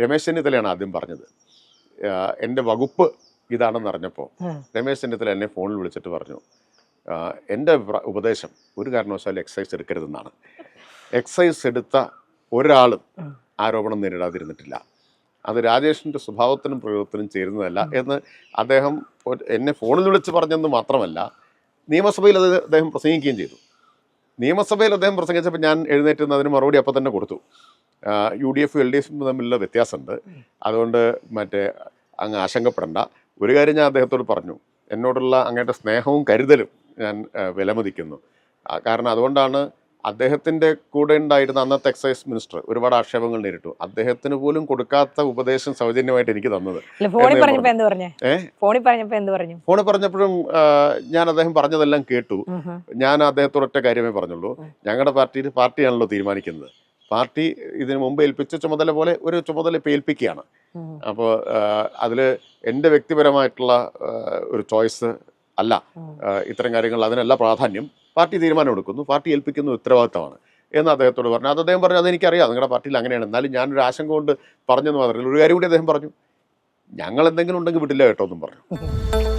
രമേശ് ചെന്നിത്തലയാണ് ആദ്യം പറഞ്ഞത്. എന്റെ വകുപ്പ് ഇതാണെന്ന് അറിഞ്ഞപ്പോൾ. രമേശ് ചെന്നിത്തല എന്നെ ഫോണിൽ വിളിച്ചിട്ട് പറഞ്ഞു എന്റെ ഉപദേശം ഒരു കാരണവശാലും എക്സൈസ് എടുക്കരുതെന്നാണ്. എക്സൈസ് എടുത്ത ഒരാളും ആരോപണം നേരിടാതിരുന്നിട്ടില്ല. അത് രാജേഷിന്റെ സ്വഭാവത്തിനും പ്രയോഗത്തിനും ചേരുന്നതല്ല എന്ന് അദ്ദേഹം എന്നെ ഫോണിൽ വിളിച്ച് പറഞ്ഞെന്ന് മാത്രമല്ല നിയമസഭയിൽ അത് അദ്ദേഹം പ്രസംഗിക്കുകയും ചെയ്തു. നിയമസഭയിൽ അദ്ദേഹം പ്രസംഗിച്ചപ്പോൾ ഞാൻ എഴുന്നേറ്റ് അതിന് മറുപടി അപ്പം തന്നെ കൊടുത്തു. യു ഡി എഫും എൽ ഡി എഫും തമ്മിലുള്ള വ്യത്യാസമുണ്ട്. അതുകൊണ്ട് മറ്റേ അങ്ങ് ആശങ്കപ്പെടേണ്ട. ഒരു കാര്യം ഞാൻ അദ്ദേഹത്തോട് പറഞ്ഞു. എന്നോടുള്ള അങ്ങയുടെ സ്നേഹവും കരുതലും ഞാൻ വിലമതിക്കുന്നു. കാരണം അതുകൊണ്ടാണ് അദ്ദേഹത്തിന്റെ കൂടെ ഉണ്ടായിരുന്ന അന്നത്തെ എക്സൈസ് മിനിസ്റ്റർ ഒരുപാട് ആക്ഷേപങ്ങൾ നേരിട്ടു. അദ്ദേഹത്തിന് പോലും കൊടുക്കാത്ത ഉപദേശം സൗജന്യമായിട്ട് എനിക്ക് തന്നത്. ഫോണിൽ പറഞ്ഞപ്പോഴും ഞാൻ അദ്ദേഹം പറഞ്ഞതെല്ലാം കേട്ടു. ഞാൻ അദ്ദേഹത്തോട് ഒറ്റ കാര്യമേ പറഞ്ഞുള്ളൂ. ഞങ്ങളുടെ പാർട്ടിയിൽ പാർട്ടിയാണല്ലോ തീരുമാനിക്കുന്നത്. പാർട്ടി ഇതിനു മുമ്പ് ഏൽപ്പിച്ച ചുമതല പോലെ ഒരു ചുമതല ഇപ്പം ഏൽപ്പിക്കുകയാണ്. അപ്പോൾ അതിൽ എന്റെ വ്യക്തിപരമായിട്ടുള്ള ഒരു ചോയ്സ് അല്ല. ഇത്തരം കാര്യങ്ങൾ അതിനല്ല പ്രാധാന്യം. പാർട്ടി തീരുമാനം എടുക്കുന്നു. പാർട്ടി ഏൽപ്പിക്കുന്ന ഉത്തരവാദിത്തമാണ് എന്ന് അദ്ദേഹത്തോട് പറഞ്ഞു. അത് അദ്ദേഹം പറഞ്ഞു അതെനിക്കറിയാം നിങ്ങളുടെ പാർട്ടിയിൽ അങ്ങനെയാണ്. എന്നാലും ഞാനൊരു ആശങ്ക കൊണ്ട് പറഞ്ഞെന്ന് മാത്രമല്ല ഒരു കാര്യം കൂടി അദ്ദേഹം പറഞ്ഞു. ഞങ്ങൾ എന്തെങ്കിലും ഉണ്ടെങ്കിൽ വിട്ടില്ല കേട്ടോ എന്നും പറഞ്ഞു.